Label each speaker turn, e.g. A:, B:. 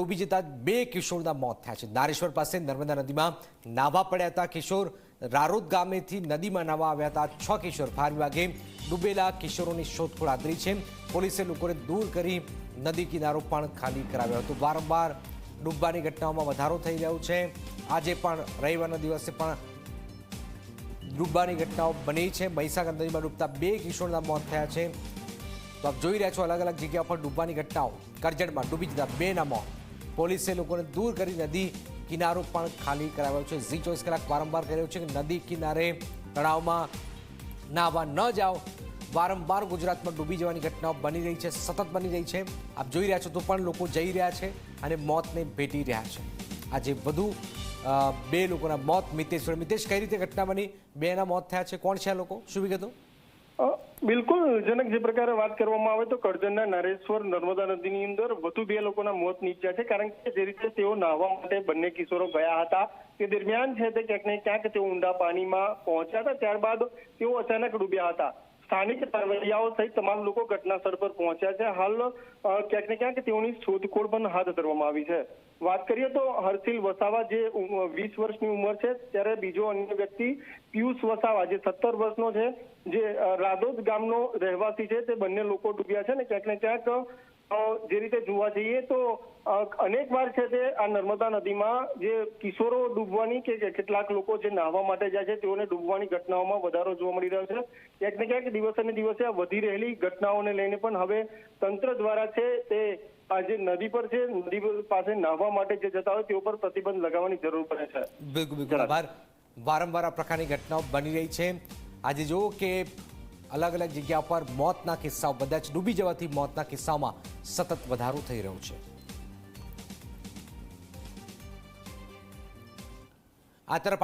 A: ડૂબી જતા બે કિશોરના મોત થયા છે. નારેશ્વર પાસે નર્મદા નદીમાં નાહવા પડ્યા હતા કિશોર. રારોદ ગામેથી નદીમાં નાવા આવ્યા હતા છ કિશોર. ફાયર વિભાગે ડૂબેલા કિશોરોની શોધખોળ આદરી છે. પોલીસે લોકોને દૂર કરી નદી કિનારો પણ ખાલી કરાવ્યો હતો. વારંવાર ડૂબવાની ઘટનાઓમાં વધારો થઈ રહ્યો છે. આજે પણ રવિવારના દિવસે પણ ડૂબવાની ઘટનાઓ બની છે. મહીસાગર નદીમાં ડૂબતા બે કિશોરના મોત થયા છે. તો આપ જોઈ રહ્યા છો અલગ અલગ જગ્યા પર ડૂબવાની ઘટનાઓ. કરજણમાં ડૂબી જતા બેના મોત. પોલીસે લોકોને દૂર કરી નદી કિનારો પણ ખાલી કરાવ્યો છે. ઝી ચોવીસ કલાક વારંવાર કર્યો છે કે નદી કિનારે તળાવમાં નાહવા ન જાઓ. વારંવાર ગુજરાતમાં ડૂબી જવાની ઘટનાઓ બની રહી છે, સતત બની રહી છે. આપ જોઈ રહ્યા છો તો પણ લોકો જઈ રહ્યા છે અને મોતને ભેટી રહ્યા છે. આજે વધુ બે લોકોના મોત મિતેશ મિતેશ, કઈ રીતે ઘટના બની? બેના મોત થયા છે. કોણ છે આ લોકો? શું વિગતો?
B: બિલકુલ. જનક જે પ્રકારે વાત કરવામાં આવે તો કરજણના નારેશ્વર, નર્મદા નદીની અંદર વધુ બે લોકોના મોત નીપજ્યા છે. કારણ કે જે રીતે તેઓ નાહવા માટે બંને કિશોરો ગયા હતા, તે દરમિયાન છે તે ક્યાંક ને ક્યાંક તેઓ ઊંડા પાણીમાં પહોંચ્યા હતા. ત્યારબાદ તેઓ અચાનક ડૂબ્યા હતા. સ્થાનિક તરવૈયાઓ સહિત તમામ લોકો ઘટના સ્થળ પર પહોંચ્યા છે. હાલ ક્યાંક ને ક્યાંક તેઓની શોધખોળ પણ હાથ ધરવામાં આવી છે. વાત કરીએ તો હર્ષિલ વસાવા, જે વીસ વર્ષની ઉંમર છે, ત્યારે બીજો અન્ય વ્યક્તિ પિયુષ વસાવા, જે સત્તર વર્ષનો છે, જે રાદોદ ગામનો રહેવાસી છે, તે બંને લોકો ડૂબ્યા છે ને ક્યાંક ને ક્યાંક જે રીતે જોવા જઈએ તો અનેક વાર છે તે આ નર્મદા નદીમાં જે કિશોરો ડૂબવાની કે કે કેટલાક લોકો જે નાહવા માટે જાય છે તેઓને ડૂબવાની ઘટનાઓમાં વધારો જોવા મળી રહ્યો છે. ક્યાંક ને ક્યાંક દિવસે ને દિવસે આ વધી રહેલી ઘટનાઓને લઈને પણ હવે તંત્ર દ્વારા છે તે આ જે નદી પર છે નદી પાસે નાહવા માટે જે જતા હોય તેઓ પર પ્રતિબંધ લગાવવાની જરૂર પડે છે.
A: બિલકુલ બિલકુલ. વારંવાર આ પ્રકારની ઘટનાઓ બની રહી છે. આજે જુઓ કે અલગ અલગ જગ્યા પર મોતના કિસ્સાઓ, બધા જ ડૂબી જવાથી મોતના કિસ્સાઓમાં સતત વધારો થઈ રહ્યો છે. આ તરફ